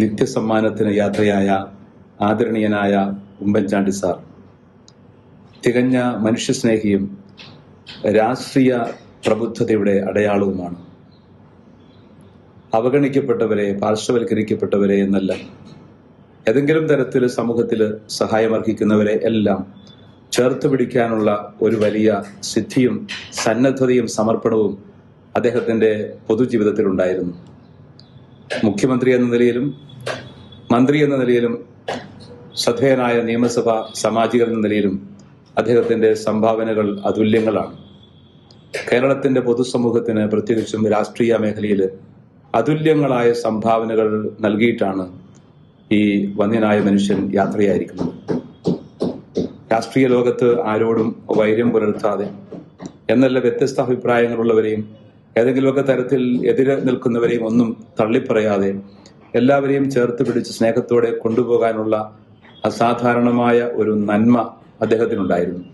നിത്യസമ്മാനത്തിന് യാത്രയായ ആദരണീയനായ ഉമ്മൻചാണ്ടി സാർ. തികഞ്ഞ മനുഷ്യസ്നേഹിയും രാഷ്ട്രീയ പ്രബുദ്ധതയുടെ അടയാളവുമാണ്. അവഗണിക്കപ്പെട്ടവരെ പാർശ്വവൽക്കരിക്കപ്പെട്ടവരെ എന്നല്ല. ഏതെങ്കിലും തരത്തിൽ സമൂഹത്തിൽ സഹായമർഹിക്കുന്നവരെ എല്ലാം ചേർത്ത് പിടിക്കാനുള്ള ഒരു വലിയ സിദ്ധിയും സന്നദ്ധതയും സമർപ്പണവും അദ്ദേഹത്തിന്റെ പൊതുജീവിതത്തിലുണ്ടായിരുന്നു. മുഖ്യമന്ത്രി എന്ന നിലയിലും മന്ത്രി എന്ന നിലയിലും ശ്രദ്ധേയനായ നിയമസഭാ സാമാജികർ എന്ന നിലയിലും അദ്ദേഹത്തിന്റെ സംഭാവനകൾ അതുല്യങ്ങളാണ്. കേരളത്തിന്റെ പൊതുസമൂഹത്തിന് പ്രത്യേകിച്ചും രാഷ്ട്രീയ മേഖലയിൽ അതുല്യങ്ങളായ സംഭാവനകൾ നൽകിയിട്ടാണ് ഈ വന്യനായ മനുഷ്യൻ യാത്രയായിരിക്കുന്നത്. രാഷ്ട്രീയ ലോകത്ത് ആരോടും വൈര്യം പുലർത്താതെ എന്നല്ല വ്യത്യസ്ത അഭിപ്രായങ്ങളുള്ളവരെയും ഏതെങ്കിലുമൊക്കെ തരത്തിൽ എതിരെ നിൽക്കുന്നവരെയും ഒന്നും തള്ളിപ്പറയാതെ എല്ലാവരെയും ചേർത്ത് പിടിച്ച് സ്നേഹത്തോടെ കൊണ്ടുപോകാനുള്ള അസാധാരണമായ ഒരു നന്മ അദ്ദേഹത്തിനുണ്ടായിരുന്നു.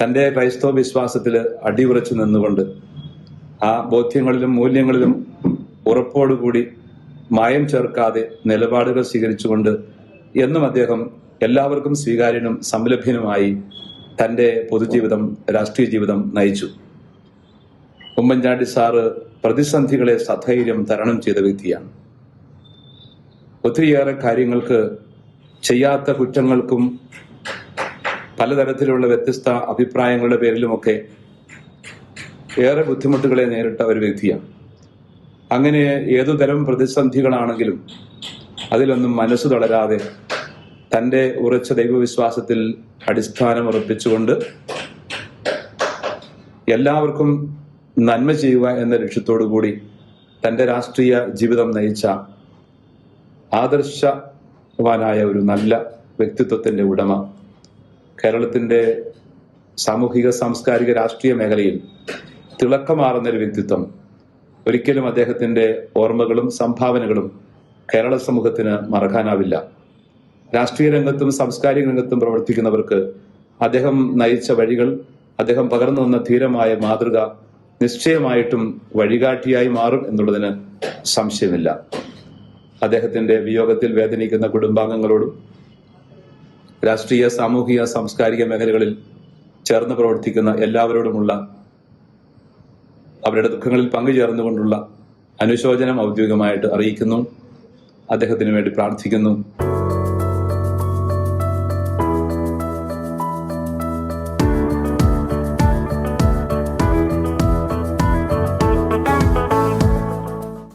തന്റെ ക്രൈസ്തവ വിശ്വാസത്തിൽ അടിയുറച്ചു നിന്നുകൊണ്ട് ആ ബോധ്യങ്ങളിലും മൂല്യങ്ങളിലും ഉറപ്പോടുകൂടി മായം ചേർക്കാതെ നിലപാടുകൾ സ്വീകരിച്ചുകൊണ്ട് എന്നും അദ്ദേഹം എല്ലാവർക്കും സ്വീകാര്യനും സംലഭ്യനുമായി തന്റെ പൊതുജീവിതം രാഷ്ട്രീയ ജീവിതം നയിച്ചു. ഉമ്മൻചാണ്ടി സാറ് പ്രതിസന്ധികളെ സധൈര്യം തരണം ചെയ്ത വ്യക്തിയാണ്. ഒത്തിരിയേറെ കാര്യങ്ങൾക്ക് ചെയ്യാത്ത കുറ്റങ്ങൾക്കും പലതരത്തിലുള്ള വ്യത്യസ്ത അഭിപ്രായങ്ങളുടെ പേരിലുമൊക്കെ ഏറെ ബുദ്ധിമുട്ടുകളെ നേരിട്ട ഒരു വ്യക്തിയാണ്. അങ്ങനെ ഏതുതരം പ്രതിസന്ധികളാണെങ്കിലും അതിലൊന്നും മനസ്സ് തളരാതെ തന്റെ ഉറച്ച ദൈവവിശ്വാസത്തിൽ അടിസ്ഥാനം ഉറപ്പിച്ചുകൊണ്ട് എല്ലാവർക്കും നന്മ ചെയ്യുക എന്ന ലക്ഷ്യത്തോടു കൂടി തന്റെ രാഷ്ട്രീയ ജീവിതം നയിച്ച ആദർശവാനായ ഒരു നല്ല വ്യക്തിത്വത്തിന്റെ ഉടമ. കേരളത്തിന്റെ സാമൂഹിക സാംസ്കാരിക രാഷ്ട്രീയ മേഖലയിൽ തിളക്കമാറുന്ന ഒരു വ്യക്തിത്വം. ഒരിക്കലും അദ്ദേഹത്തിന്റെ ഓർമ്മകളും സംഭാവനകളും കേരള സമൂഹത്തിന് മറക്കാനാവില്ല. രാഷ്ട്രീയ രംഗത്തും സാംസ്കാരിക രംഗത്തും പ്രവർത്തിക്കുന്നവർക്ക് അദ്ദേഹം നയിച്ച വഴികൾ അദ്ദേഹം പകർന്നു വന്ന ധീരമായ മാതൃക നിശ്ചയമായിട്ടും വഴികാട്ടിയായി മാറും എന്നുള്ളതിന് സംശയമില്ല. അദ്ദേഹത്തിന്റെ വിയോഗത്തിൽ വേദനിക്കുന്ന കുടുംബാംഗങ്ങളോടും രാഷ്ട്രീയ സാമൂഹിക സാംസ്കാരിക മേഖലകളിൽ ചേർന്ന് പ്രവർത്തിക്കുന്ന എല്ലാവരോടുമുള്ള അവരുടെ ദുഃഖങ്ങളിൽ പങ്കുചേർന്നുകൊണ്ടുള്ള അനുശോചനം ഔദ്യോഗികമായിട്ട് അറിയിക്കുന്നു. അദ്ദേഹത്തിന് വേണ്ടി പ്രാർത്ഥിക്കുന്നു.